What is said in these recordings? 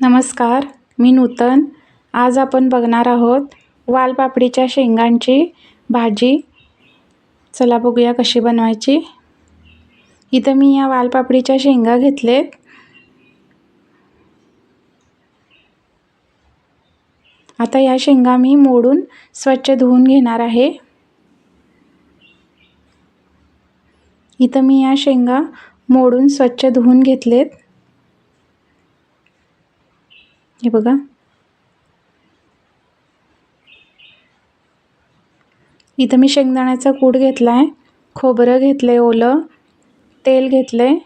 नमस्कार मी नूतन. आज आपण बघणार आहोत वालपापडीच्या शेंगांची भाजी. चला बघूया कशी बनवायची. इथं मी या वालपापडीच्या शेंगा घेतलेत. आता या शेंगा मी मोडून स्वच्छ धुवून घेणार आहे. इथं मी या शेंगा मोडून स्वच्छ धुवून घेतलेत. हे बघा. इथं मी शेंगदाण्याचा कूट घेतला आहे खोबरं घेतलं आहे ओलं तेल घेतलं आहे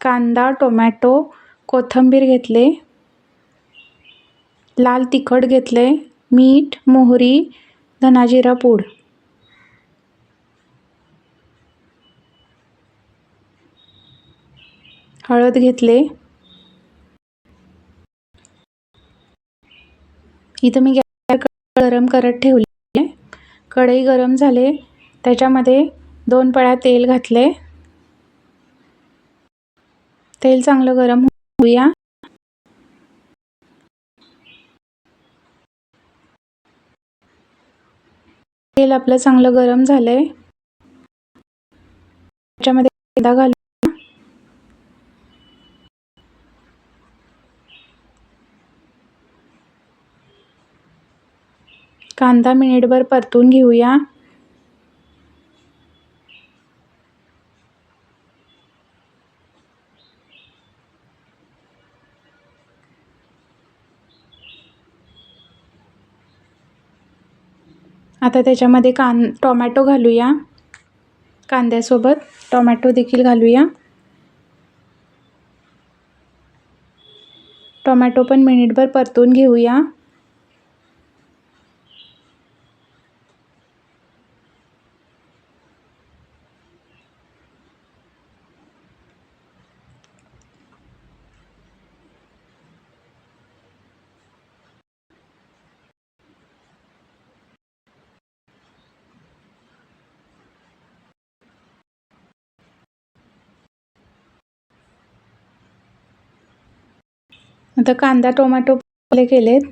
कांदा टोमॅटो कोथिंबीर घेतले लाल तिखट घेतले मीठ मोहरी धनाजिरा पूड. हळद घेतले इथं मी गॅस गरम करत ठेवली. कढई गरम झाले. त्याच्यामध्ये दोन पळ्या तेल घातले. तेल चांगलं गरम होऊया. तेल आपलं चांगलं गरम झालंय. त्याच्यामध्ये कांदा घालू. कांदा मिनिटभर परतून घेऊया. आता त्याच्यामध्ये कां टोमॅटो घालूया. कांद्यासोबत टोमॅटो देखील घालूया. टोमॅटो पण मिनिटभर परतून घेऊया. आता कांदा टोमॅटो केलेत.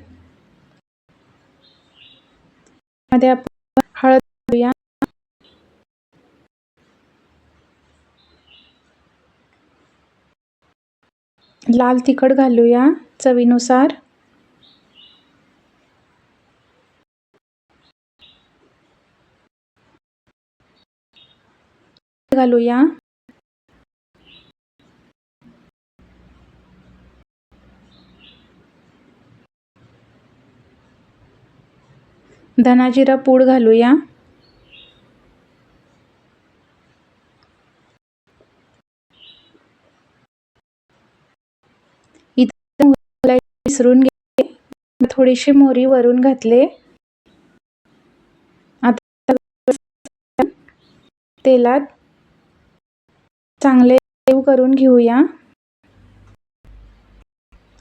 मध्ये आपण हळद घालूया. लाल तिखट घालूया चवीनुसार. घालूया. धनाजिरा पूड घालूया. इथं विसरून घे थोडीशी मोरी वरून घातले. आता तेलात चांगले करून घेऊया.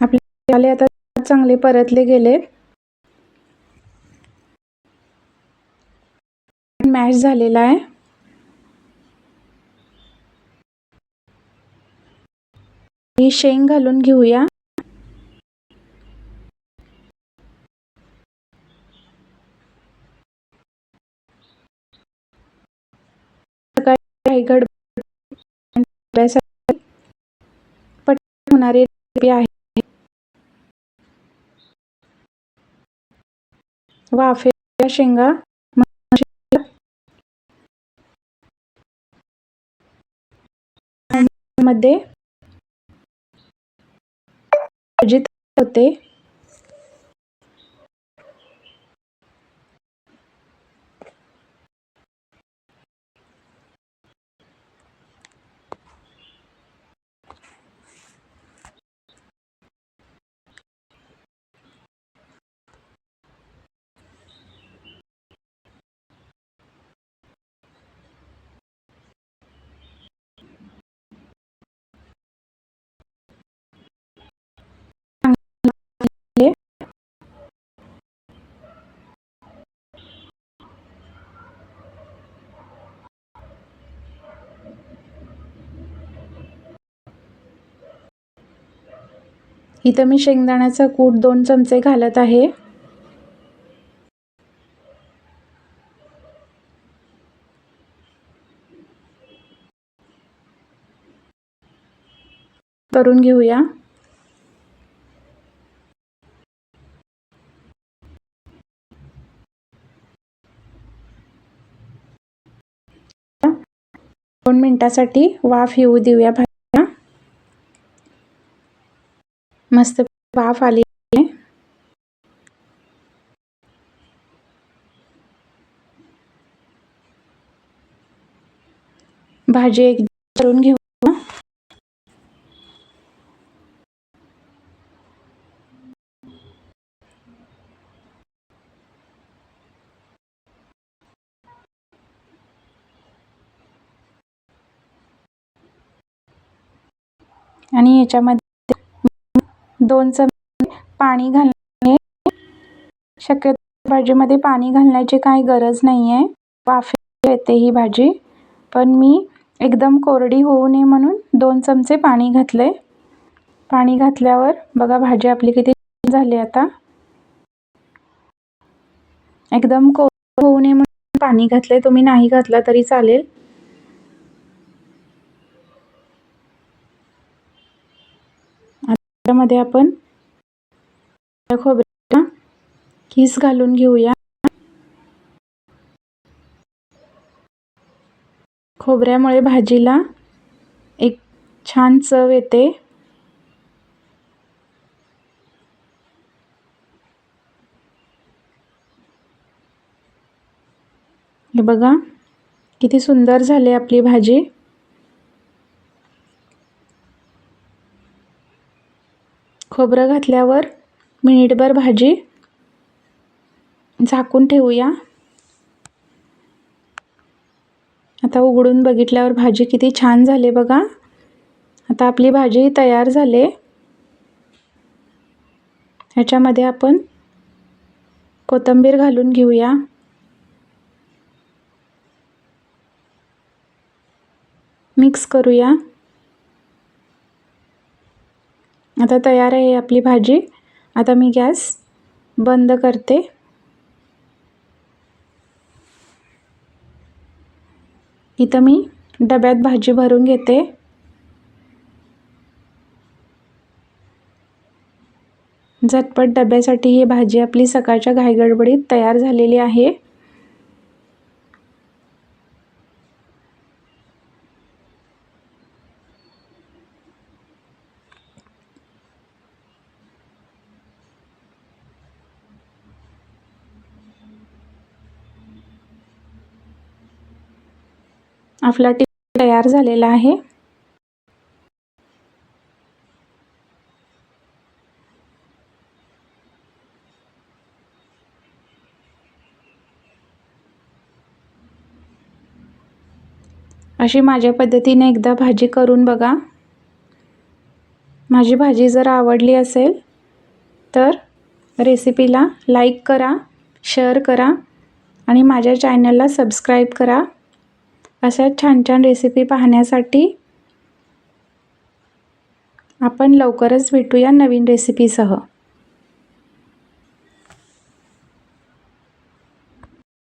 आपले आता चांगले परतले गेलेत. मॅश झालेला आहे. ही शेंग घालून घेऊया. गड पट होणारी रेसिपी आहे. वाफे शेंगा. मध्ये होते. इथं मी शेंगदाण्याचा कूट दोन चमचे घालत आहे. करून घेऊया. दोन मिनटासाठी वाफ येऊ देऊया. मस्त वाफ आली भाजी एक करून घेऊ आणि याच्यामध्ये दोन चमचे पाणी घालणे. शक्यतो भाजीमध्ये पाणी घालण्याची काही गरज नाही आहे वाफ येते ही भाजी. पण मी एकदम कोरडी होऊ नये म्हणून दोन चमचे पाणी घातले. पाणी घातल्यावर बघा भाजी आपली किती झाली आता. एकदम कोरडी होऊ नये म्हणून पाणी घातले तुम्ही नाही घातलं तरी चालेल. त्यामध्ये आपण खोबऱ्याला किस घालून घेऊया. खोबऱ्यामुळे भाजीला एक छान चव येते. हे बघा किती सुंदर झाली आपली भाजी. खोबरं घातल्यावर मिनिटभर भाजी झाकून ठेवूया. आता उघडून बघितल्यावर भाजी किती छान झाली बघा. आता आपली भाजी तयार झाली. ह्याच्यामध्ये आपण कोथिंबीर घालून घेऊया. मिक्स करूया. आता तयार आहे आपली भाजी. आता मी गॅस बंद करते. इथं मी डब्यात भाजी भरून घेते. झटपट डब्यासाठी ही भाजी आपली सकाळच्या घाईगडबडीत तयार झालेली आहे. आपला टिप तयार झालेला आहे. अशी माझ्या पद्धतीने एकदा भाजी करून बघा. माझी भाजी जर आवडली असेल तर रेसिपीला लाईक करा शेअर करा आणि माझ्या चॅनलला सबस्क्राईब करा. अशा छान छान रेसिपी पाहण्यासाठी आपण लवकरच भेटूया नवीन रेसिपीसह